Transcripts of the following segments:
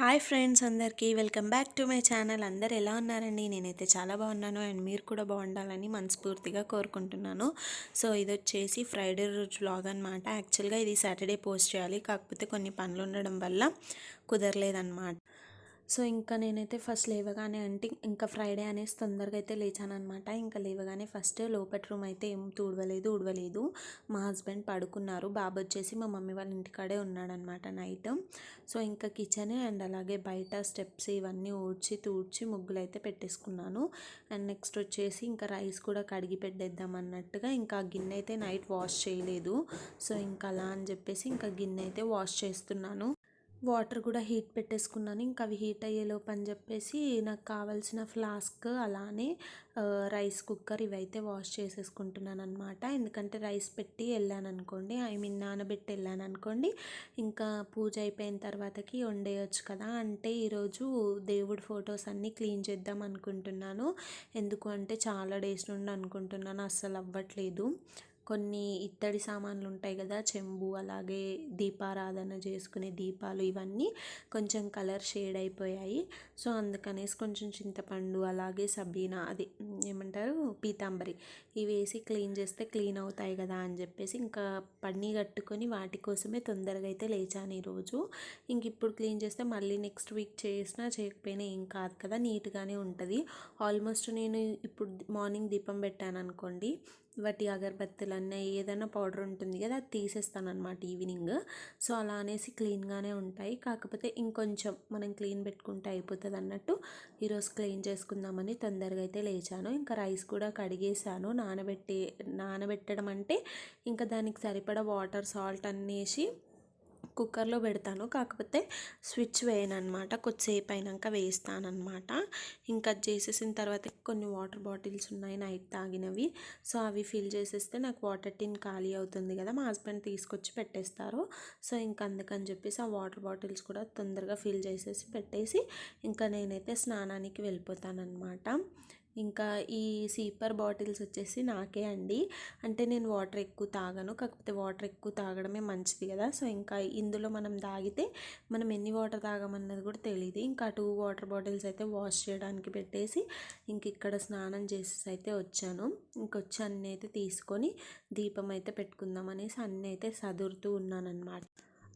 Hi friends అందరికీ welcome back to my channel. అందరు ఎలా ఉన్నారండి? నేనైతే చాలా బాగున్నాను. అండ్ మీరు కూడా బాగుండాలని మనస్ఫూర్తిగా కోరుకుంటున్నాను. సో ఇది వచ్చేసి ఫ్రైడే రోజు బ్లాగ్ అనమాట యాక్చువల్గా ఇది సాటర్డే పోస్ట్ చేయాలి. కాకపోతే కొన్ని పనులు ఉండడం వల్ల కుదరలేదన్నమాట. సో ఇంకా నేనైతే ఫస్ట్ లేవగానే అంటే ఇంకా ఫ్రైడే అనేసి తొందరగా అయితే లేచాను అనమాట ఇంకా లేవగానే ఫస్ట్ లోపల రూమ్ అయితే ఏం తుడవలేదు ఉడవలేదు మా హస్బెండ్ పడుకున్నారు. బాబు వచ్చేసి మా మమ్మీ వాళ్ళ ఇంటికాడే ఉన్నాడనమాట నైట్. సో ఇంకా కిచెన్ అండ్ అలాగే బయట స్టెప్స్ ఇవన్నీ ఊడ్చి తూడ్చి ముగ్గులు అయితే పెట్టేసుకున్నాను. అండ్ నెక్స్ట్ వచ్చేసి ఇంకా రైస్ కూడా కడిగి పెట్టేద్దాం అన్నట్టుగా ఇంకా గిన్నె అయితే నైట్ వాష్ చేయలేదు. సో ఇంకా అలా అని చెప్పేసి ఇంకా గిన్నె అయితే వాష్ చేస్తున్నాను. వాటర్ కూడా హీట్ పెట్టేసుకున్నాను. ఇంకా అవి హీట్ అయ్యేలోపు అని చెప్పేసి నాకు కావాల్సిన ఫ్లాస్క్ అలానే రైస్ కుక్కర్ ఇవైతే వాష్ చేసేసుకుంటున్నాను అనమాట ఎందుకంటే రైస్ పెట్టి వెళ్ళాను అనుకోండి ఐ మీన్ నానబెట్టి వెళ్ళాను అనుకోండి ఇంకా పూజ అయిపోయిన తర్వాతకి వండేయచ్చు కదా. అంటే ఈరోజు దేవుడి ఫొటోస్ అన్నీ క్లీన్ చేద్దాం అనుకుంటున్నాను. ఎందుకు అంటే చాలా డేస్ నుండి అనుకుంటున్నాను అస్సలు అవ్వట్లేదు. కొన్ని ఇత్తడి సామాన్లు ఉంటాయి కదా చెంబు అలాగే దీపారాధన చేసుకునే దీపాలు ఇవన్నీ కొంచెం కలర్ షేడ్ అయిపోయాయి. సో అందుకనేసి కొంచెం చింతపండు అలాగే సబీనా అది ఏమంటారు పీతాంబరి ఇవి వేసి క్లీన్ చేస్తే క్లీన్ అవుతాయి కదా అని చెప్పేసి ఇంకా పన్నీ కట్టుకొని వాటి కోసమే తొందరగా అయితే లేచాను ఈరోజు. ఇంక ఇప్పుడు క్లీన్ చేస్తే మళ్ళీ నెక్స్ట్ వీక్ చేసినా చేయకపోయినా ఏం కాదు కదా నీట్గానే ఉంటుంది. ఆల్మోస్ట్ నేను ఇప్పుడు మార్నింగ్ దీపం పెట్టాను అనుకోండి వాటి అగరబత్తులు అన్నీ ఏదైనా పౌడర్ ఉంటుంది కదా అది తీసేస్తాను అనమాట ఈవినింగ్. సో అలా అనేసి క్లీన్గానే ఉంటాయి. కాకపోతే ఇంకొంచెం మనం క్లీన్ పెట్టుకుంటే అయిపోతుంది అన్నట్టు ఈరోజు క్లీన్ చేసుకుందామని తొందరగా అయితే లేచాను. ఇంకా రైస్ కూడా కడిగేసాను నానబెట్టి నానబెట్టడం అంటే ఇంకా దానికి సరిపడా వాటర్ సాల్ట్ అన్నేసి కుక్కర్లో పెడతాను. కాకపోతే స్విచ్ వేయను అనమాట కొద్దిసేపు అయినాక వేస్తానమాట ఇంకా చేసేసిన తర్వాత కొన్ని వాటర్ బాటిల్స్ ఉన్నాయి నైట్ తాగినవి. సో అవి ఫిల్ చేసేస్తే నాకు వాటర్ టిన్ ఖాళీ అవుతుంది కదా! మా హస్బెండ్ తీసుకొచ్చి పెట్టేస్తారు. సో ఇంకా అందుకని చెప్పేసి ఆ వాటర్ బాటిల్స్ కూడా తొందరగా ఫిల్ చేసేసి పెట్టేసి ఇంకా నేనైతే స్నానానికి వెళ్ళిపోతానమాట ఇంకా ఈ సీపర్ బాటిల్స్ వచ్చేసి నాకే అండి. అంటే నేను వాటర్ ఎక్కువ తాగను కాకపోతే వాటర్ ఎక్కువ తాగడమే మంచిది కదా. సో ఇంకా ఇందులో మనం తాగితే మనం ఎన్ని వాటర్ తాగమన్నది కూడా తెలియదు ఇంకా టూ వాటర్ బాటిల్స్ అయితే వాష్ చేయడానికి పెట్టేసి ఇంక ఇక్కడ స్నానం చేసేసి అయితే వచ్చాను. ఇంకొచ్చి అన్నీ అయితే తీసుకొని దీపం అయితే పెట్టుకుందాం అనేసి అన్నీ అయితే సదురుతూ ఉన్నానన్నమాట.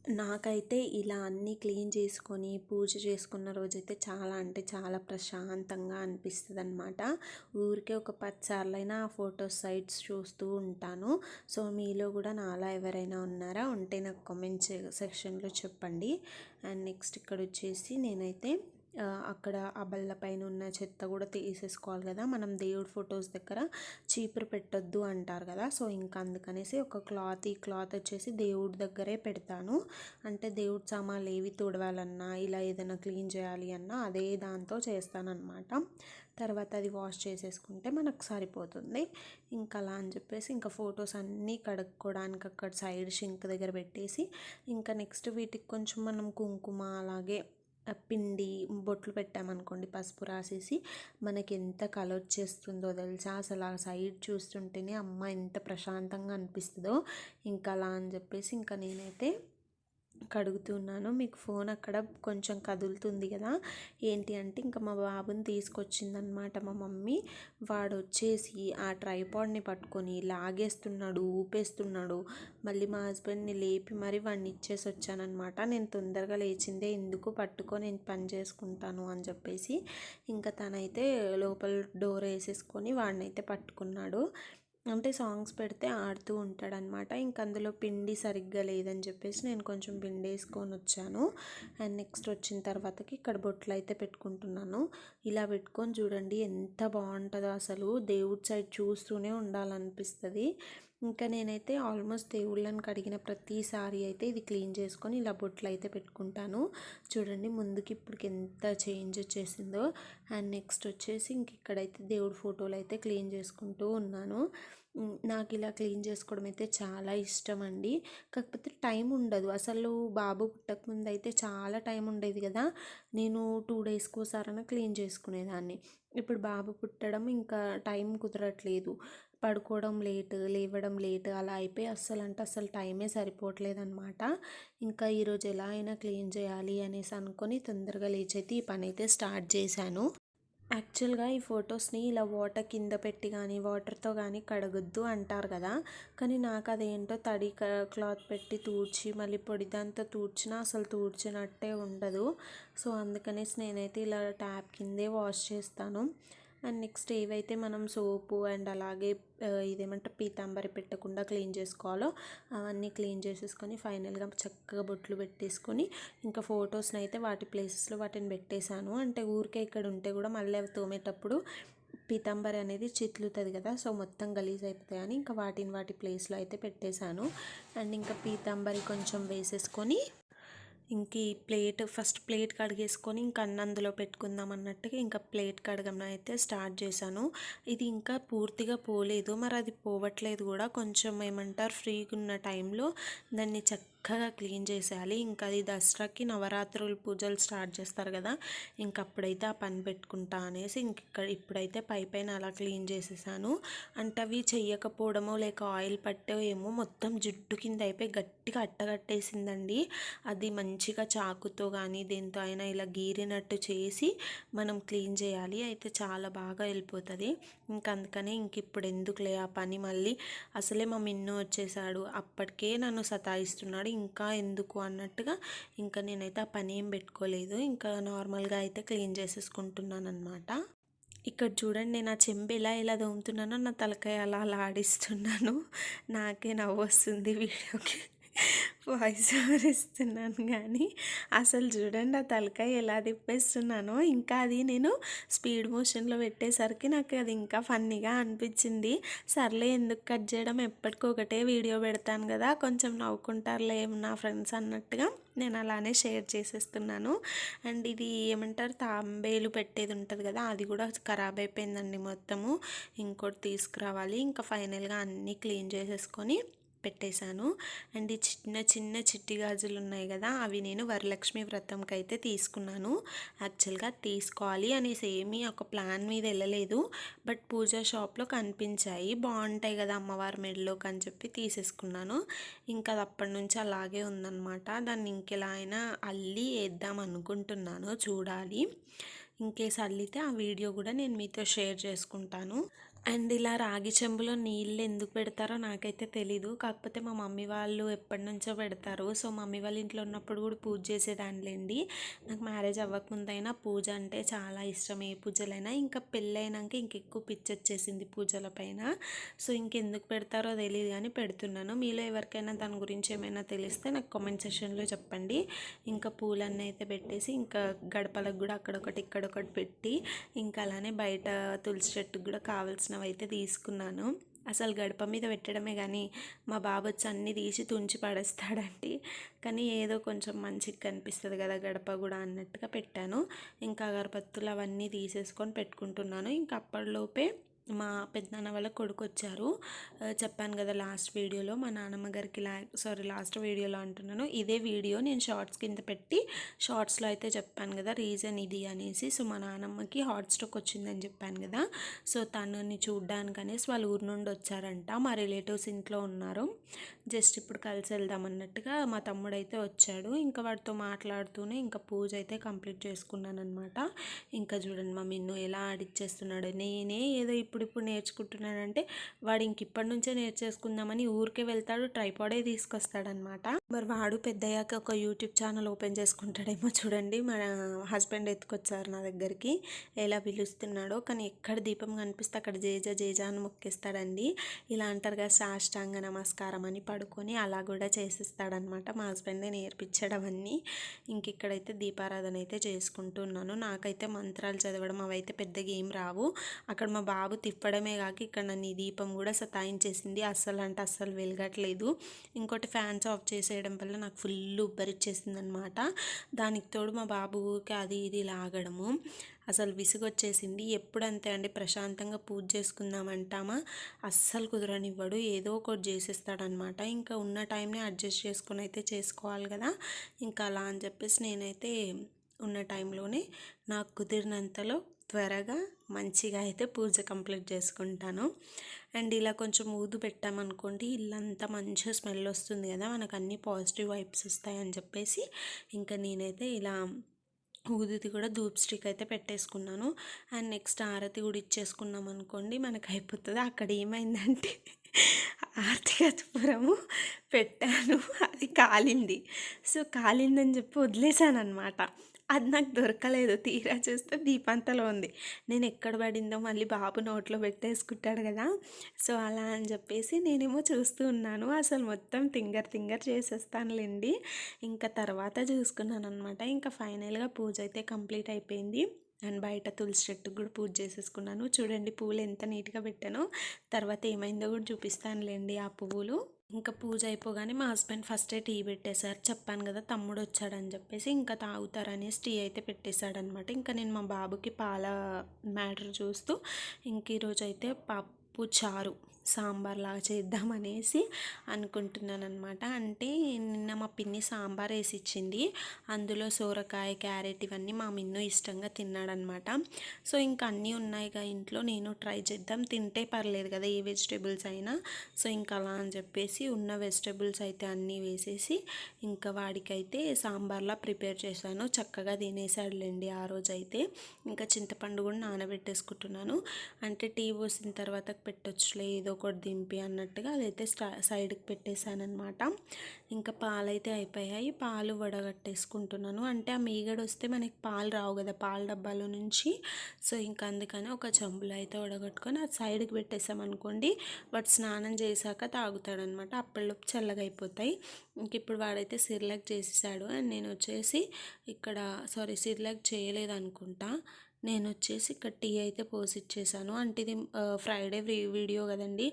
నాకైతే ఇలా అన్నీ క్లీన్ చేసుకొని పూజ చేసుకున్న రోజైతే చాలా అంటే చాలా ప్రశాంతంగా అనిపిస్తుంది అనమాట ఊరికే ఒక పది సార్లైనా ఆ ఫోటో సైట్స్ చూస్తూ ఉంటాను. సో మీలో కూడా నాలా ఎవరైనా ఉన్నారా? ఉంటే నాకు కామెంట్ సెక్షన్లో చెప్పండి. అండ్ నెక్స్ట్ ఇక్కడ వచ్చేసి నేనైతే అక్కడ ఆ బల్ల పైన ఉన్న చెత్త కూడా తీసేసుకోవాలి కదా. మనం దేవుడి ఫొటోస్ దగ్గర చీపురు పెట్టొద్దు అంటారు కదా. సో ఇంకా అందుకనేసి ఒక క్లాత్ ఈ క్లాత్ వచ్చేసి దేవుడి దగ్గరే పెడతాను. అంటే దేవుడి సామాన్లు ఏవి తుడవాలన్నా ఇలా ఏదైనా క్లీన్ చేయాలి అన్నా అదే దాంతో చేస్తానన్నమాట. తర్వాత అది వాష్ చేసేసుకుంటే మనకు సరిపోతుంది. ఇంకా అలా అని చెప్పేసి ఇంకా ఫొటోస్ అన్నీ కడుక్కోవడానికి అక్కడ సైడ్ షింక్ దగ్గర పెట్టేసి ఇంకా నెక్స్ట్ వీటికి కొంచెం మనం కుంకుమ అలాగే పిండి బొట్లు పెట్టామనుకోండి పసుపు రాసేసి మనకి ఎంత కలర్ వచ్చేస్తుందో తెలుసా? అసలు ఆ సైడ్ చూస్తుంటేనే అమ్మ ఎంత ప్రశాంతంగా అనిపిస్తుందో. ఇంకా అలా అని చెప్పేసి ఇంకా నేనైతే కడుగుతున్నాను. మీకు ఫోన్ అక్కడ కొంచెం కదులుతుంది కదా. ఏంటి అంటే ఇంకా మా బాబుని తీసుకొచ్చిందనమాట మా మమ్మీ. వాడు వచ్చేసి ఆ ట్రైపాడ్ని పట్టుకొని లాగేస్తున్నాడు ఊపేస్తున్నాడు. మళ్ళీ మా హస్బెండ్ని లేపి మరి వాడిని ఇచ్చేసి వచ్చానమాట నేను తొందరగా లేచిందే ఎందుకు పట్టుకొని నేను పని చేసుకుంటాను అని చెప్పేసి. ఇంకా తనైతే లోపల డోర్ వేసేసుకొని వాడినైతే పట్టుకున్నాడు. అంటే సాంగ్స్ పెడితే ఆడుతూ ఉంటాడనమాట. ఇంక అందులో పిండి సరిగ్గా లేదని చెప్పేసి నేను కొంచెం పిండి వేసుకొని వచ్చాను. అండ్ నెక్స్ట్ వచ్చిన తర్వాతకి ఇక్కడ బొట్లు అయితే పెట్టుకుంటున్నాను. ఇలా పెట్టుకొని చూడండి ఎంత బాగుంటుందో అసలు. దేవుడి సైడ్ చూస్తూనే ఉండాలనిపిస్తుంది. ఇంకా నేనైతే ఆల్మోస్ట్ దేవుళ్ళని కడిగిన ప్రతిసారి అయితే ఇది క్లీన్ చేసుకొని ఇలా బొట్లు అయితే పెట్టుకుంటాను. చూడండి ముందుకి ఇప్పటికి ఎంత చేంజ్ వచ్చేసిందో. అండ్ నెక్స్ట్ వచ్చేసి ఇంక ఇక్కడైతే దేవుడి ఫోటోలు అయితే క్లీన్ చేసుకుంటూ ఉన్నాను. నాకు ఇలా క్లీన్ చేసుకోవడం అయితే చాలా ఇష్టం అండి కాకపోతే టైం ఉండదు. అసలు బాబు పుట్టకముందు అయితే చాలా టైం ఉండేది కదా. నేను టూ డేస్కి ఒకసారైనా క్లీన్ చేసుకునేదాన్ని. ఇప్పుడు బాబు పుట్టడం ఇంకా టైం కుదరట్లేదు. పడుకోవడం లేట్ లేవడం లేట్ అలా అయిపోయి అస్సలు అంటే అస్సలు టైమే సరిపోవట్లేదన్నమాట. ఇంకా ఈరోజు ఎలా అయినా క్లీన్ చేయాలి అనేసి అనుకొని తొందరగా లేచి అయితే ఈ పని అయితే స్టార్ట్ చేశాను. యాక్చువల్గా ఈ ఫొటోస్ని ఇలా వాటర్ కింద పెట్టి కానీ వాటర్తో కానీ కడగొద్దు అంటారు కదా. కానీ నాకు అదేంటో తడి క్లాత్ పెట్టి తూడ్చి మళ్ళీ పొడి దాంతో తూడ్చినా అసలు తూడ్చినట్టే ఉండదు. సో అందుకనేసి నేనైతే ఇలా ట్యాప్ కిందే వాష్ చేస్తాను. అండ్ నెక్స్ట్ ఏవైతే మనం సోపు అండ్ అలాగే ఇదేమంటే పీతాంబరి పెట్టకుండా క్లీన్ చేసుకోవాలో అవన్నీ క్లీన్ చేసేసుకొని ఫైనల్గా చక్కగా బొట్లు పెట్టేసుకొని ఇంకా ఫొటోస్ని అయితే వాటి ప్లేసెస్లో వాటిని పెట్టేశాను. అంటే ఊరికే ఇక్కడ ఉంటే కూడా మళ్ళీ అవి తోమేటప్పుడు పీతాంబరి అనేది చిట్లుతుంది కదా సో మొత్తం గలీజ్ అయిపోతాయని ఇంకా వాటిని వాటి ప్లేస్లో అయితే పెట్టేశాను. అండ్ ఇంకా పీతాంబరి కొంచెం వేసేసుకొని ఇంక ఈ ప్లేట్ ఫస్ట్ ప్లేట్ కడిగేసుకొని ఇంక అన్న అందులో పెట్టుకుందాం అన్నట్టుగా ఇంకా ప్లేట్ కడగడం అయితే స్టార్ట్ చేశాను. ఇది ఇంకా పూర్తిగా పోలేదు. మరి అది పోవట్లేదు కూడా. కొంచెం ఏమంటారు ఫ్రీగా ఉన్న టైంలో దాన్ని చక్క చక్కగా క్లీన్ చేసేయాలి. ఇంకా అది దసరాకి నవరాత్రులు పూజలు స్టార్ట్ చేస్తారు కదా ఇంక అప్పుడైతే ఆ పని పెట్టుకుంటా అనేసి ఇంక ఇక్కడ ఇప్పుడైతే పై పైన అలా క్లీన్ చేసేసాను. అంటే అవి చెయ్యకపోవడమో లేక ఆయిల్ పట్టో ఏమో మొత్తం జుట్టు కింద అయిపోయి గట్టిగా అట్టగట్టేసిందండి. అది మంచిగా చాకుతో కానీ దేంతో అయినా ఇలా గీరినట్టు చేసి మనం క్లీన్ చేయాలి. అయితే చాలా బాగా వెళ్ళిపోతుంది. ఇంక అందుకనే ఇంక ఇప్పుడు ఎందుకులే ఆ పని మళ్ళీ. అసలే మా మిన్ను వచ్చేసాడు. అప్పటికే నన్ను సతాయిస్తున్నాడు. ఇంకా ఎందుకు అన్నట్టుగా ఇంకా నేనైతే ఆ పని ఏం పెట్టుకోలేదు. ఇంకా నార్మల్గా అయితే క్లీన్ చేసేసుకుంటున్నాను అనమాట ఇక్కడ చూడండి నేను ఆ చెంబు ఎలా ఎలా దోముతున్నానో నా తలకాయ అలా అలా ఆడిస్తున్నాను. నాకే నవ్వు వస్తుంది వీడియోకి. వాయిస్ ఓవర్ ఇస్తున్నాను కానీ అసలు చూడండి ఆ తలకాయ ఎలా తిప్పేస్తున్నానో. ఇంకా అది నేను స్పీడ్ మోషన్లో పెట్టేసరికి నాకు అది ఇంకా ఫన్నీగా అనిపించింది. సర్లే ఎందుకు కట్ చేయడం? ఎప్పటికొకటే వీడియో పెడతాను కదా కొంచెం నవ్వుకుంటారులే నా ఫ్రెండ్స్ అన్నట్టుగా నేను అలానే షేర్ చేసేస్తున్నాను. అండ్ ఇది ఏమంటారు? తాంబేలు పెట్టేది ఉంటుంది కదా అది కూడా ఖరాబ్ అయిపోయిందండి మొత్తము. ఇంకోటి తీసుకురావాలి. ఇంకా ఫైనల్గా అన్నీ క్లీన్ చేసేసుకొని పెట్టేశాను. అండ్ ఈ చిన్న చిన్న చిట్టి గాజులు ఉన్నాయి కదా అవి నేను వరలక్ష్మి వ్రతంకి అయితే తీసుకున్నాను. యాక్చువల్గా తీసుకోవాలి అనేసి ఏమీ ఒక ప్లాన్ మీద వెళ్ళలేదు. బట్ పూజా షాప్లో కనిపించాయి. బాగుంటాయి కదా అమ్మవారి మెడలోకి అని చెప్పి తీసేసుకున్నాను. ఇంకా అది అప్పటి నుంచి అలాగే ఉందన్నమాట. దాన్ని ఇంకెలా అయినా అల్లి వేద్దాం అనుకుంటున్నాను. చూడాలి. ఇంకేసి అల్లితే ఆ వీడియో కూడా నేను మీతో షేర్ చేసుకుంటాను. అండ్ ఇలా రాగి చెంబులో నీళ్ళు ఎందుకు పెడతారో నాకైతే తెలీదు. కాకపోతే మా మమ్మీ వాళ్ళు ఎప్పటి నుంచో పెడతారు. సో మమ్మీ వాళ్ళ ఇంట్లో ఉన్నప్పుడు కూడా పూజ చేసేదానిలేండి. నాకు మ్యారేజ్ అవ్వకముందైనా పూజ అంటే చాలా ఇష్టం ఏ పూజలైనా. ఇంకా పెళ్ళైనాక ఇంకెక్కువ పిచ్చి వచ్చేసింది పూజల పైన. సో ఇంకెందుకు పెడతారో తెలియదు కానీ పెడుతున్నాను. మీలో ఎవరికైనా దాని గురించి ఏమైనా తెలిస్తే నాకు కామెంట్ సెషన్లో చెప్పండి. ఇంకా పూలన్నీ అయితే పెట్టేసి ఇంకా గడపలకు కూడా అక్కడొకటి ఇక్కడొకటి పెట్టి ఇంకా అలానే బయట తులసి చెట్టుకు కూడా కావాల్సిన కావాల్సినవి అయితే తీసుకున్నాను. అసలు గడప మీద పెట్టడమే కానీ మా బాబు వచ్చి అన్నీ తీసి తుంచి పడేస్తాడండి. కానీ ఏదో కొంచెం మంచిగా కనిపిస్తుంది కదా గడప కూడా అన్నట్టుగా పెట్టాను. ఇంకా అగరబత్తులు అవన్నీ తీసేసుకొని పెట్టుకుంటున్నాను. ఇంకా అప్పటిలోపే మా పెద్దనాన్న వాళ్ళ కొడుకు వచ్చారు చెప్పాను కదా లాస్ట్ వీడియోలో మా నాన్నమ్మ గారికి లా సారీ లాస్ట్ వీడియోలో అంటున్నాను. ఇదే వీడియో నేను షార్ట్స్ కింద పెట్టి షార్ట్స్లో అయితే చెప్పాను కదా రీజన్ ఇది అనేసి. సో మా నాన్నమ్మకి హాట్ స్ట్రోక్ వచ్చిందని చెప్పాను కదా. సో తనని చూడ్డానికి అనేసి వాళ్ళ ఊరు నుండి వచ్చారంట. మా రిలేటివ్స్ ఇంట్లో ఉన్నారు. జస్ట్ ఇప్పుడు కలిసి వెళ్దాం అన్నట్టుగా మా తమ్ముడు అయితే వచ్చాడు. ఇంకా వాడితో మాట్లాడుతూనే ఇంకా పూజ అయితే కంప్లీట్ చేసుకున్నాను అనమాట ఇంకా చూడండి మా మిన్ను ఎలా ఆడిచ్చేస్తున్నాడు నేనే ఏదో ఇప్పుడు ఇప్పుడు నేర్చుకుంటున్నాడంటే వాడు ఇంక ఇప్పటి నుంచే నేర్చేసుకుందామని ఊరికే వెళ్తాడు ట్రైపాడే తీసుకొస్తాడనమాట మరి వాడు పెద్దయ్యాక ఒక యూట్యూబ్ ఛానల్ ఓపెన్ చేసుకుంటాడేమో చూడండి. మన హస్బెండ్ ఎత్తుకొచ్చారు నా దగ్గరికి. ఎలా పిలుస్తున్నాడో కానీ ఎక్కడ దీపం కనిపిస్తే అక్కడ జేజ జేజ అని మొక్కిస్తాడండి. ఇలా అంటారు కదా సాష్టాంగ నమస్కారం అని పడుకొని అలా కూడా చేసిస్తాడనమాట మా హస్బెండే నేర్పించడం అన్నీ ఇంక ఇక్కడైతే దీపారాధన అయితే చేసుకుంటున్నాను నాకైతే మంత్రాలు చదవడం అవైతే పెద్దగా ఏం రావు. అక్కడ మా బాబు తిప్పడమే కాక ఇక్కడ నన్ను ఈ దీపం కూడా సతాయించేసింది. అస్సలు అంటే అస్సలు వెలగట్లేదు. ఇంకోటి ఫ్యాన్స్ ఆఫ్ చేసేయడం వల్ల నాకు ఫుల్ ఉబ్బరిచ్చేసింది అనమాట దానికి తోడు మా బాబుకి అది ఇది లాగడము. అసలు విసుగొచ్చేసింది. ఎప్పుడు అంతే అండి ప్రశాంతంగా పూజ చేసుకుందామంటామా? అస్సలు కుదరనివ్వడు. ఏదో ఒకటి చేసేస్తాడనమాట ఇంకా ఉన్న టైంని అడ్జస్ట్ చేసుకొని అయితే చేసుకోవాలి కదా. ఇంకా అలా అని చెప్పేసి నేనైతే ఉన్న టైంలోనే నాకు కుదిరినంతలో త్వరగా మంచిగా అయితే పూజ కంప్లీట్ చేసుకుంటాను. అండ్ ఇలా కొంచెం ఊదు పెట్టామనుకోండి ఇల్లంతా మంచిగా స్మెల్ వస్తుంది కదా మనకు అన్ని పాజిటివ్ వైబ్స్ వస్తాయని చెప్పేసి ఇంకా నేనైతే ఇలా ఊదిది కూడా ధూప్ స్టిక్ అయితే పెట్టేసుకున్నాను. అండ్ నెక్స్ట్ ఆరతి కూడా ఇచ్చేసుకున్నాం అనుకోండి మనకు అయిపోతుంది. అక్కడ ఏమైందంటే ఆర్తికపురము పెట్టాను. అది కాలింది. సో కాలిందని చెప్పి వదిలేసాను అనమాట అది నాకు దొరకలేదు. తీరా చూస్తే దీపంతలో ఉంది. నేను ఎక్కడ పడిందో మళ్ళీ బాబు నోట్లో పెట్టేసుకుంటాడు కదా. సో అలా అని చెప్పేసి నేనేమో చూస్తూ ఉన్నాను. అసలు మొత్తం తింగర్ తింగర్ చేసేస్తానులేండి. ఇంకా తర్వాత చూసుకున్నాను అనమాట ఇంకా ఫైనల్గా పూజ అయితే కంప్లీట్ అయిపోయింది. అండ్ బయట తులసి చెట్టుకు కూడా పూజ చేసేసుకున్నాను. చూడండి పువ్వులు ఎంత నీట్గా పెట్టానో. తర్వాత ఏమైందో కూడా చూపిస్తానులేండి ఆ పువ్వులు. ఇంకా పూజ అయిపోగానే మా హస్బెండ్ ఫస్టే టీ పెట్టేశారు. చెప్పాను కదా తమ్ముడు వచ్చాడని చెప్పేసి ఇంకా తాగుతారనేసి టీ అయితే పెట్టేశాడనమాట ఇంకా నేను మా బాబుకి పాల మ్యాటర్ చూస్తూ ఇంక ఈరోజు అయితే పప్పు చారు సాంబార్ లాగా చేద్దామనేసి అనుకుంటున్నాను అనమాట అంటే నిన్న మా పిన్ని సాంబార్ వేసి ఇచ్చింది అందులో సోరకాయ క్యారెట్ ఇవన్నీ మా మిన్ను ఇష్టంగా తిన్నాడనమాట సో ఇంకా అన్నీ ఉన్నాయిగా ఇంట్లో. నేను ట్రై చేద్దాం. తింటే పర్లేదు కదా ఏ వెజిటేబుల్స్ అయినా. సో ఇంకా అలా అని చెప్పేసి ఉన్న వెజిటేబుల్స్ అయితే అన్నీ వేసేసి ఇంకా వాడికైతే సాంబార్లా ప్రిపేర్ చేశాను. చక్కగా తినేసాడులేండి ఆ రోజు అయితే ఇంకా చింతపండు కూడా నానబెట్టేసుకుంటున్నాను. అంటే టీ పోసిన తర్వాత పెట్టొచ్చులే ఏదో ఒకటి దింపి అన్నట్టుగా అదైతే స్టా సైడ్కి పెట్టేశానమాట ఇంకా పాలు అయితే అయిపోయాయి. పాలు వడగట్టేసుకుంటున్నాను. అంటే ఆ మీగడ వస్తే మనకి పాలు రావు కదా పాల డబ్బాలో నుంచి. సో ఇంకా అందుకని ఒక చెంబులో అయితే వడగట్టుకొని అది సైడ్కి పెట్టేసామనుకోండి వాడు స్నానం చేశాక తాగుతాడనమాట అప్పటిలోపు చల్లగా అయిపోతాయి ఇంక ఇప్పుడు వాడైతే సిర్లాక్ చేసేసాడు. అండ్ నేను వచ్చేసి ఇక్కడ సారీ సిర్లాక్ చేయలేదు అనుకుంటా నేను వచ్చేసి ఇక్కడ టీ అయితే పోసిచ్చేసాను. అంటే ఇది ఫ్రైడే వీడియో కదండి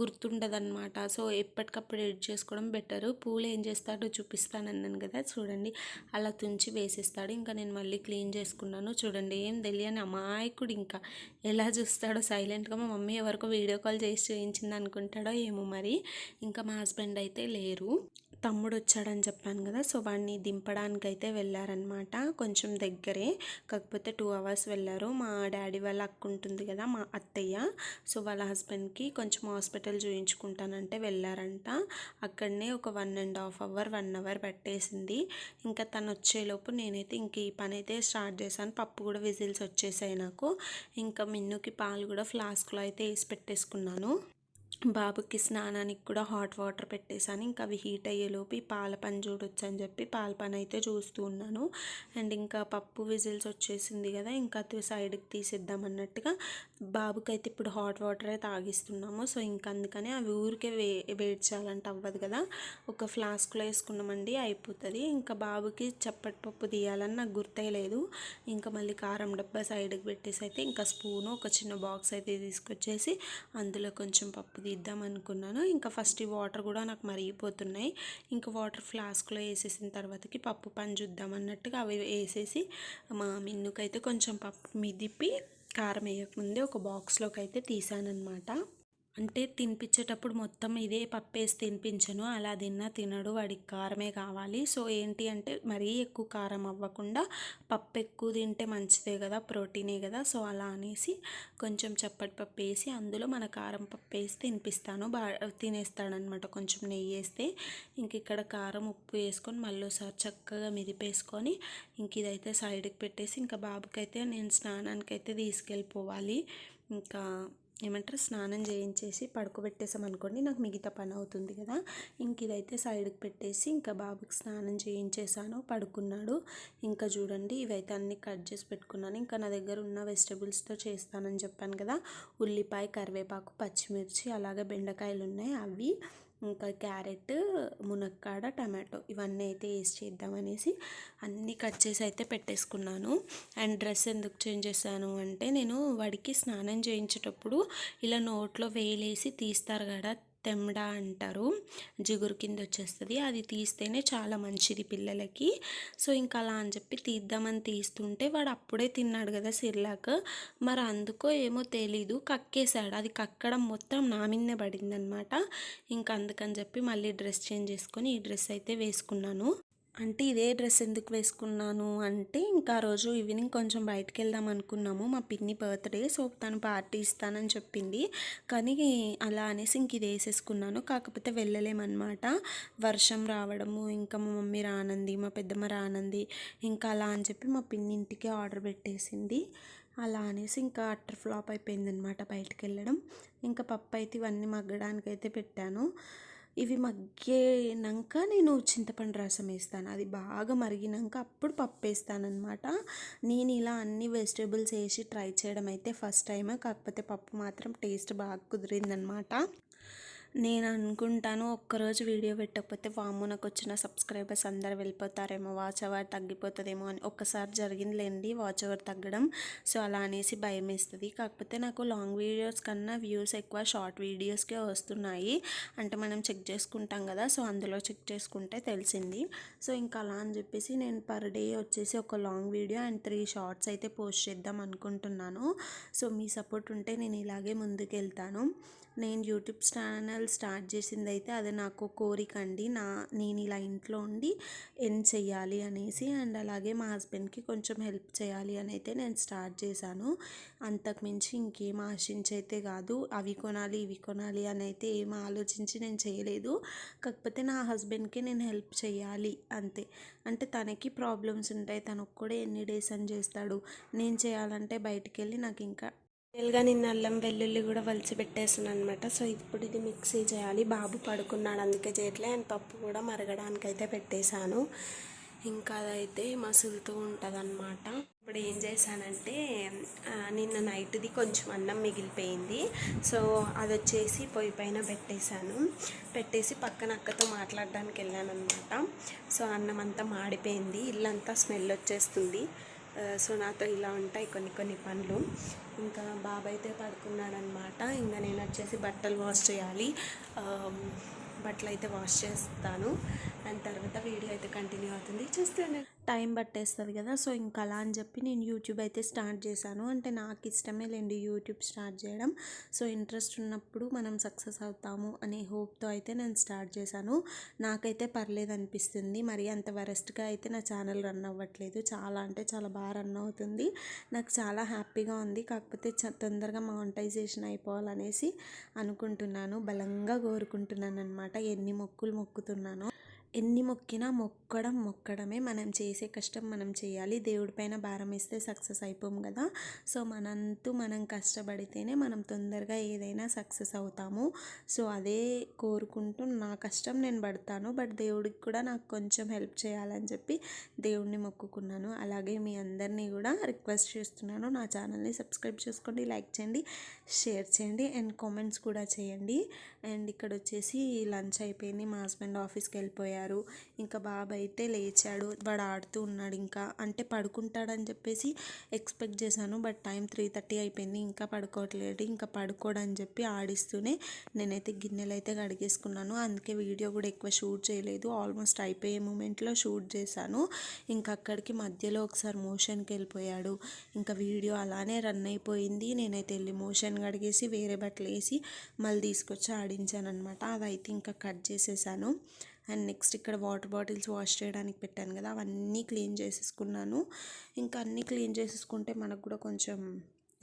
గుర్తుండదన్నమాట. సో ఎప్పటికప్పుడు ఎడిట్ చేసుకోవడం బెటరు. పూలు ఏం చేస్తాడో చూపిస్తాను అన్నాను కదా చూడండి. అలా తుంచి వేసేస్తాడు. ఇంకా నేను మళ్ళీ క్లీన్ చేసుకున్నాను. చూడండి ఏం తెలియని అమాయకుడు ఇంకా. ఎలా చూస్తాడో సైలెంట్గా మా మమ్మీ ఎవరికో వీడియో కాల్ చేసి చేయించింది అనుకుంటాడో ఏమో మరి. ఇంకా మా హస్బెండ్ అయితే లేరు. తమ్ముడు వచ్చాడని చెప్పాను కదా సో వాడిని దింపడానికి అయితే వెళ్ళారనమాట. కొంచెం దగ్గరే కాకపోతే టూ అవర్స్ వెళ్ళారు. మా డాడీ వాళ్ళ అక్క ఉంటుంది కదా మా అత్తయ్య సో వాళ్ళ హస్బెండ్కి కొంచెం హాస్పిటల్ చూయించుకుంటానంటే వెళ్ళారంట. అక్కడనే ఒక one and half hour one hour పట్టేసింది. ఇంకా తను వచ్చేలోపు నేనైతే ఇంక ఈ పని అయితే స్టార్ట్ చేశాను. పప్పు కూడా విజిల్స్ వచ్చేసాయి నాకు. ఇంకా మిన్నుకి పాలు కూడా ఫ్లాస్క్లో అయితే వేసి పెట్టేసుకున్నాను. బాబుకి స్నానానికి కూడా హాట్ వాటర్ పెట్టేశాను. ఇంకా అవి హీట్ అయ్యేలోపు పాల పని చూడొచ్చు అని చెప్పి పాల పని అయితే చూస్తూ ఉన్నాను. అండ్ ఇంకా పప్పు విజిల్స్ వచ్చేసింది కదా ఇంకా సైడ్కి తీసేద్దాం అన్నట్టుగా బాబుకి అయితే ఇప్పుడు హాట్ వాటరే తాగిస్తున్నాము. సో ఇంకా అందుకని అవి ఊరికే వే వేడి చేయాలంటే అవ్వదు కదా ఒక ఫ్లాస్క్లో వేసుకున్నామండి అయిపోతుంది. ఇంకా బాబుకి చప్పటి పప్పు తీయాలని నాకు గుర్తయ్యలేదు ఇంకా మళ్ళీ కారం డబ్బా సైడ్కి పెట్టేసి అయితే ఇంకా స్పూను ఒక చిన్న బాక్స్ అయితే తీసుకొచ్చేసి అందులో కొంచెం పప్పు తీద్దాం అనుకున్నాను. ఇంకా ఫస్ట్ ఈ వాటర్ కూడా నాకు మరిగిపోతున్నాయి. ఇంకా వాటర్ ఫ్లాస్క్లో వేసేసిన తర్వాతకి పప్పు పని చూద్దాం అన్నట్టుగా అవి వేసేసి మా మిన్నుకైతే కొంచెం పప్పు మిదిపి కారం వేయకముందే ఒక బాక్స్లోకి అయితే తీసానమాట అంటే తినిపించేటప్పుడు మొత్తం ఇదే పప్పు వేసి తినిపించను అలా తిన్నా తినడు వాడికి కారమే కావాలి. సో ఏంటి అంటే మరీ ఎక్కువ కారం అవ్వకుండా పప్పు ఎక్కువ తింటే మంచిదే కదా ప్రోటీనే కదా. సో అలా అనేసి కొంచెం చప్పటి పప్పు వేసి అందులో మన కారం పప్పు వేసి తినిపిస్తాను. బాగా తినేస్తాడనమాట కొంచెం నెయ్యి వేస్తే. ఇంక ఇక్కడ కారం ఉప్పు వేసుకొని మళ్ళీ ఒకసారి చక్కగా మిదిపేసుకొని ఇంక ఇదైతే సైడ్కి పెట్టేసి ఇంకా బాబుకైతే నేను స్నానానికైతే తీసుకెళ్ళిపోవాలి. ఇంకా ఏమంటారు? స్నానం చేయించేసి పడుకోబెట్టేసాం అనుకోండి నాకు మిగతా పని అవుతుంది కదా. ఇంక ఇదైతే సైడ్కి పెట్టేసి ఇంకా బాబుకి స్నానం చేయించేసాను పడుకున్నాడు. ఇంకా చూడండి ఇవైతే అన్నీ కట్ చేసి పెట్టుకున్నాను. ఇంకా నా దగ్గర ఉన్న వెజిటబుల్స్తో చేస్తానని చెప్పాను కదా. ఉల్లిపాయ కరివేపాకు పచ్చిమిర్చి అలాగే బెండకాయలు ఉన్నాయి అవి. ఇంకా క్యారెట్ మునక్కాడ టమాటో ఇవన్నీ అయితే వేసి చేద్దామనేసి అన్నీ కట్ చేసి అయితే పెట్టేసుకున్నాను. అండ్ డ్రెస్ ఎందుకు చేంజ్ చేశాను అంటే నేను వాడికి స్నానం చేయించేటప్పుడు ఇలా నోట్లో వేలేసి తీస్తారు కదా తెమ్డ అంటారు. జిగురు కింద వచ్చేస్తుంది. అది తీస్తేనే చాలా మంచిది పిల్లలకి. సో ఇంకా అలా అని చెప్పి తీద్దామని తీస్తుంటే వాడు అప్పుడే తిన్నాడు కదా సిర్లాక్. మరి అందుకో ఏమో తెలీదు. కక్కేశాడు. అది కక్కడం మొత్తం నా మీదనే పడింది అనమాట ఇంకా అందుకని చెప్పి మళ్ళీ డ్రెస్ చేంజ్ చేసుకొని ఈ డ్రెస్ అయితే వేసుకున్నాను. అంటే ఇదే డ్రెస్ ఎందుకు వేసుకున్నాను అంటే ఇంకా ఆ రోజు ఈవినింగ్ కొంచెం బయటకు వెళ్దాం అనుకున్నాము. మా పిన్ని బర్త్డే సో తను పార్టీ ఇస్తానని చెప్పింది. కానీ అలా అనేసి ఇంక ఇది వేసేసుకున్నాను. కాకపోతే వెళ్ళలేమన్నమాట. వర్షం రావడము ఇంకా మా మమ్మీ రానంది మా పెద్దమ్మ రానంది ఇంకా అలా అని చెప్పి మా పిన్ని ఇంటికి ఆర్డర్ పెట్టేసింది. అలా అనేసి ఇంకా అట్టర్ ఫ్లాప్ అయిపోయింది అనమాట బయటకు వెళ్ళడం. ఇంకా పప్పు అయితే ఇవన్నీ మగ్గడానికి అయితే పెట్టాను. ఇవి మగ్గినాక నేను చింతపండు రసం వేస్తాను. అది బాగా మరిగినాక అప్పుడు పప్పు వేస్తానమాట నేను ఇలా అన్ని వెజిటేబుల్స్ వేసి ట్రై చేయడం అయితే ఫస్ట్ టైం కాకపోతే పప్పు మాత్రం టేస్ట్ బాగా కుదిరిందనమాట నేను అనుకుంటాను ఒక్కరోజు వీడియో పెట్టకపోతే వాము నాకు వచ్చిన సబ్స్క్రైబర్స్ అందరు వెళ్ళిపోతారేమో వాచ్ అవర్ తగ్గిపోతుందేమో అని ఒక్కసారి జరిగిందిలేండి వాచ్ అవర్ తగ్గడం. సో అలా అనేసి భయం వేస్తుంది కాకపోతే నాకు లాంగ్ వీడియోస్ కన్నా వ్యూస్ ఎక్కువ షార్ట్ వీడియోస్కే వస్తున్నాయి. అంటే మనం చెక్ చేసుకుంటాం కదా సో అందులో చెక్ చేసుకుంటే తెలిసింది. సో ఇంకా అలా అని చెప్పేసి నేను పర్ డే వచ్చేసి ఒక long video and three shorts అయితే పోస్ట్ చేద్దాం అనుకుంటున్నాను. సో మీ సపోర్ట్ ఉంటే నేను ఇలాగే ముందుకు వెళ్తాను నేను యూట్యూబ్ ఛానల్ స్టార్ట్ చేసింది అయితే అది నాకు కోరిక అండి. నా నేను ఇలా ఇంట్లో ఉండి ఎన్ చెయ్యాలి అనేసి అండ్ అలాగే మా హస్బెండ్కి కొంచెం హెల్ప్ చేయాలి అని అయితే నేను స్టార్ట్ చేశాను. అంతకుమించి ఇంకేం ఆశించైతే కాదు అవి కొనాలి ఇవి కొనాలి అని అయితే ఏం ఆలోచించి నేను చేయలేదు. కాకపోతే నా హస్బెండ్కి నేను హెల్ప్ చేయాలి అంతే. అంటే తనకి ప్రాబ్లమ్స్ ఉంటాయి తను ఒక్కడే ఎన్ని డేస్ అని చేస్తాడు. నేను చేయాలంటే బయటికి వెళ్ళి నాకు ఇంకా గా నిన్న అల్లం వెల్లుల్లి కూడా వలిచి పెట్టేసాను అనమాట సో ఇప్పుడు ఇది మిక్సీ చేయాలి. బాబు పడుకున్నాడు అందుకే చేయట్లే. అండ్ పప్పు కూడా మరగడానికి అయితే పెట్టేశాను. ఇంకా అదైతే మసులుతూ ఉంటుంది అనమాట ఇప్పుడు ఏం చేశానంటే నిన్న నైట్ది కొంచెం అన్నం మిగిలిపోయింది. సో అది వచ్చేసి పొయ్యి పైన పెట్టేశాను. పెట్టేసి పక్కన అక్కతో మాట్లాడడానికి వెళ్ళాను అనమాట సో అన్నం అంతా మాడిపోయింది. ఇల్లంతా స్మెల్ వచ్చేస్తుంది. సో నాతో ఇలా ఉంటాయి కొన్ని కొన్ని పనులు. ఇంకా బాబాయ్ అయితే పడుకున్నాడనమాట. ఇంకా నేను వచ్చేసి బట్టలు వాష్ చేయాలి. బట్టలు అయితే వాష్ చేస్తాను. అండ్ తర్వాత వీడియో అయితే కంటిన్యూ అవుతుంది. చూస్తే టైం పట్టేస్తుంది కదా సో ఇంకా అలా అని చెప్పి నేను యూట్యూబ్ అయితే స్టార్ట్ చేశాను. అంటే నాకు ఇష్టమే లేండి యూట్యూబ్ స్టార్ట్ చేయడం. సో ఇంట్రెస్ట్ ఉన్నప్పుడు మనం సక్సెస్ అవుతాము అనే హోప్తో అయితే నేను స్టార్ట్ చేశాను. నాకైతే పర్లేదు అనిపిస్తుంది. మరి అంత వరెస్ట్గా అయితే నా ఛానల్ రన్ అవ్వట్లేదు. చాలా అంటే చాలా బాగా రన్ అవుతుంది. నాకు చాలా హ్యాపీగా ఉంది. కాకపోతే తొందరగా మానిటైజేషన్ అయిపోవాలనేసి అనుకుంటున్నాను. బలంగా కోరుకుంటున్నాను అనమాట ఎన్ని మొక్కులు మొక్కుతున్నానో. ఎన్ని మొక్కినా మొక్కడం మొక్కడమే. మనం చేసే కష్టం మనం చేయాలి. దేవుడిపైన భారం ఇస్తే సక్సెస్ అయిపోము కదా. సో మనంతు మనం కష్టపడితేనే మనం తొందరగా ఏదైనా సక్సెస్ అవుతాము. సో అదే కోరుకుంటూ నా కష్టం నేను పడతాను. బట్ దేవుడికి కూడా నాకు కొంచెం హెల్ప్ చేయాలని చెప్పి దేవుడిని మొక్కుకున్నాను. అలాగే మీ అందరినీ కూడా రిక్వెస్ట్ చేస్తున్నాను. నా ఛానల్ని సబ్స్క్రైబ్ చేసుకోండి లైక్ చేయండి షేర్ చేయండి అండ్ కామెంట్స్ కూడా చేయండి. అండ్ ఇక్కడ వచ్చేసి లంచ్ అయిపోయింది. మా హస్బెండ్ ఆఫీస్కి వెళ్ళిపోయారు. లేచారు ఇంకా బాబు అయితే లేచాడు. వాడు ఆడుతూ ఉన్నాడు ఇంకా. అంటే పడుకుంటాడని చెప్పేసి ఎక్స్పెక్ట్ చేశాను. బట్ టైం త్రీ థర్టీ అయిపోయింది. ఇంకా పడుకోవట్లేదు. ఇంకా పడుకోడని చెప్పి ఆడిస్తూనే నేనైతే గిన్నెలు అయితే కడిగేసుకున్నాను. అందుకే వీడియో కూడా ఎక్కువ షూట్ చేయలేదు. ఆల్మోస్ట్ అయిపోయే మూమెంట్లో షూట్ చేశాను. ఇంకా అక్కడికి మధ్యలో ఒకసారి మోషన్కి వెళ్ళిపోయాడు. ఇంకా వీడియో అలానే రన్ అయిపోయింది. నేనైతే వెళ్ళి మోషన్ కడిగేసి వేరే బట్టలు వేసి మళ్ళీ తీసుకొచ్చి ఆడించాను అనమాట అదైతే ఇంకా కట్ చేసేసాను. అండ్ నెక్స్ట్ ఇక్కడ వాటర్ బాటిల్స్ వాష్ చేయడానికి పెట్టాను కదా అవన్నీ క్లీన్ చేసేసుకున్నాను. ఇంకా అన్నీ క్లీన్ చేసేసుకుంటే మనకు కూడా కొంచెం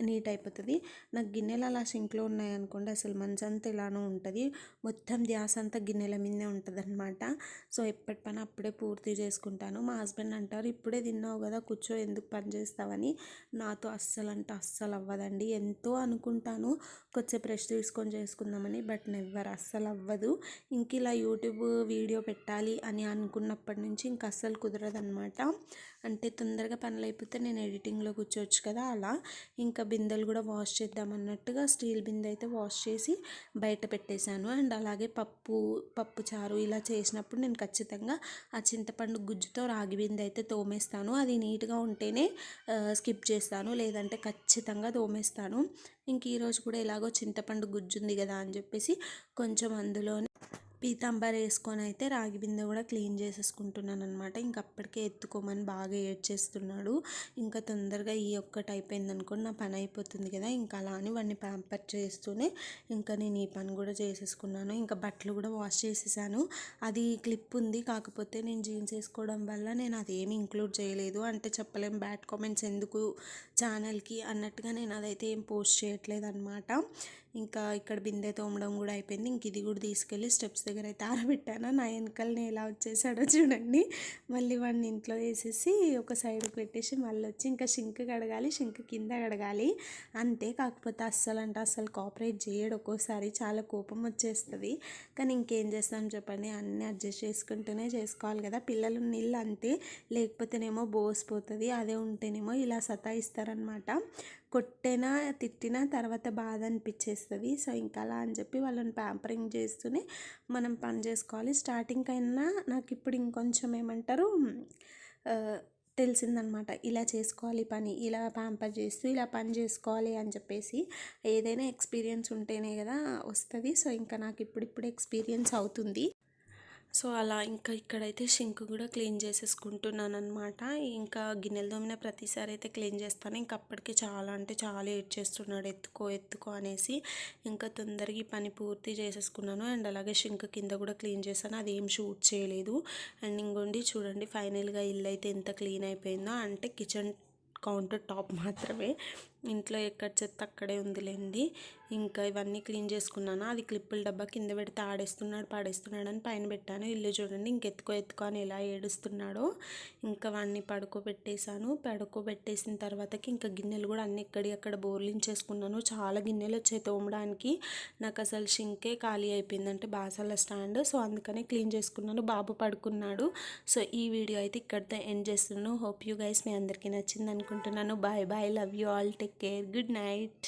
నీట్ అయిపోతుంది నాకు గిన్నెలు అలా సింక్లో ఉన్నాయనుకోండి అసలు మంచంతా ఇలానే ఉంటుంది. మొత్తం ధ్యాస అంతా గిన్నెల మీదే ఉంటుంది అనమాట సో ఎప్పటి పని అప్పుడే పూర్తి చేసుకుంటాను. మా హస్బెండ్ అంటారు ఇప్పుడే తిన్నావు కదా కూర్చో ఎందుకు పని చేస్తావని? నాతో అస్సలు అంటే అస్సలు అవ్వదండి ఎంతో అనుకుంటాను కొంచెం ప్రెష్ తీసుకొని చేసుకుందామని బట్ నెవ్వర్ అస్సలు అవ్వదు ఇంక ఇలా యూట్యూబ్ వీడియో పెట్టాలి అని అనుకున్నప్పటి నుంచి ఇంక అస్సలు కుదరదనమాట అంటే తొందరగా పనులు అయిపోతే నేను ఎడిటింగ్లో కూర్చోవచ్చు కదా అలా. ఇంకా బిందెలు కూడా వాష్ చేద్దాం అన్నట్టుగా స్టీల్ బిందె అయితే వాష్ చేసి బయట పెట్టేశాను. అండ్ అలాగే పప్పు పప్పు చారు ఇలా చేసినప్పుడు నేను ఖచ్చితంగా ఆ చింతపండు గుజ్జుతో రాగి బిందె అయితే తోమేస్తాను. అది నీట్గా ఉంటేనే స్కిప్ చేస్తాను. లేదంటే ఖచ్చితంగా తోమేస్తాను. ఇంక ఈరోజు కూడా ఎలాగో చింతపండు గుజ్జు ఉంది కదా అని చెప్పేసి కొంచెం అందులోనే పీతాంబర్ వేసుకొని అయితే రాగి బిందె కూడా క్లీన్ చేసేసుకుంటున్నాను అనమాట ఇంక అప్పటికే ఎత్తుకోమని బాగా ఏడ్చేస్తున్నాడు. ఇంకా తొందరగా ఈ ఒక్కటి అయిపోయింది అనుకోండి నా పని అయిపోతుంది కదా ఇంకా అలా అని వాడిని ప్యాంపర్ చేస్తూనే ఇంకా నేను ఈ పని కూడా చేసేసుకున్నాను. ఇంకా బట్టలు కూడా వాష్ చేసేసాను. అది క్లిప్ ఉంది కాకపోతే నేను జీన్స్ వేసుకోవడం వల్ల నేను అది ఏమి ఇంక్లూడ్ చేయలేదు. అంటే చెప్పలేం బ్యాడ్ కామెంట్స్ ఎందుకు ఛానల్కి అన్నట్టుగా నేను అదైతే ఏం పోస్ట్ చేయట్లేదు అనమాట ఇంకా ఇక్కడ బిందె తోమడం కూడా అయిపోయింది. ఇంక ఇది కూడా తీసుకెళ్ళి స్టెప్స్ దగ్గర అయితే ఆరబెట్టాను. నా వెనకల్ని ఎలా వచ్చేసాడో చూడండి. మళ్ళీ వాడిని ఇంట్లో వేసేసి ఒక సైడ్కి పెట్టేసి మళ్ళీ వచ్చి ఇంకా షింక్ కడగాలి షింక్ కింద కడగాలి. అంతే కాకపోతే అస్సలు అంటే అస్సలు కోఆపరేట్ చేయడు ఒక్కోసారి. చాలా కోపం వచ్చేస్తుంది. కానీ ఇంకేం చేస్తాం చెప్పండి. అన్నీ అడ్జస్ట్ చేసుకుంటూనే చేసుకోవాలి కదా. పిల్లలు నీళ్ళు అంతే. లేకపోతేనేమో బోసిపోతుంది అదే ఉంటేనేమో ఇలా సతాయిస్తారు అనమాట కొట్టినా తిట్టినా తర్వాత బాధ అనిపించేస్తుంది సో ఇంకా అలా అని చెప్పి వాళ్ళని ప్యాంపరింగ్ చేస్తూనే మనం పని చేసుకోవాలి. స్టార్టింగ్ అయినా నాకు ఇప్పుడు ఇంకొంచెం ఏమంటారు తెలిసిందనమాట ఇలా చేసుకోవాలి పని ఇలా ప్యాంపర్ చేస్తూ ఇలా పని చేసుకోవాలి అని చెప్పేసి ఏదైనా ఎక్స్పీరియన్స్ ఉంటేనే కదా వస్తుంది. సో ఇంకా నాకు ఇప్పుడిప్పుడు ఎక్స్పీరియన్స్ అవుతుంది. సో అలా ఇంకా ఇక్కడైతే షింక్ కూడా క్లీన్ చేసేసుకుంటున్నాను అనమాట ఇంకా గిన్నెలు దోమిన ప్రతిసారి అయితే క్లీన్ చేస్తాను. ఇంకా అప్పటికి చాలా అంటే చాలా ఏడ్ చేస్తున్నాడు. ఎత్తుకో ఎత్తుకో అనేసి ఇంకా తొందరగా పని పూర్తి చేసేసుకున్నాను. అండ్ అలాగే షింక్ కింద కూడా క్లీన్ చేశాను. అది ఏం షూట్ చేయలేదు. అండ్ ఇంకోండి చూడండి ఫైనల్గా ఇల్లు అయితే ఎంత క్లీన్ అయిపోయిందో. అంటే కిచెన్ కౌంటర్ టాప్ మాత్రమే. ఇంట్లో ఎక్కడ చెత్త అక్కడే ఉందిలేండి. ఇంకా ఇవన్నీ క్లీన్ చేసుకున్నాను? అది క్లిప్పుల డబ్బా కింద పెడితే ఆడేస్తున్నాడు పాడేస్తున్నాడు అని పైన పెట్టాను. ఇల్లు చూడండి ఇంకెత్తుకో ఎత్తుకో అని ఎలా ఏడుస్తున్నాడో. ఇంకా వాడిని పడుకోబెట్టేశాను. పడుకోబెట్టేసిన తర్వాతకి ఇంకా గిన్నెలు కూడా అన్ని ఎక్కడి అక్కడ బోర్లించేసుకున్నాను చాలా గిన్నెలు వచ్చాయి తోమడానికి. నాకు అసలు షింకే ఖాళీ అయిపోయింది అంటే బాసాల స్టాండ్. సో అందుకనే క్లీన్ చేసుకున్నాను. బాబు పడుకున్నాడు. సో ఈ వీడియో అయితే ఇక్కడితో ఎండ్ చేస్తున్నాను. హోప్ యూ గైస్ మీ అందరికీ నచ్చింది అనుకుంటున్నాను. Bye bye. Love you all. Take care good night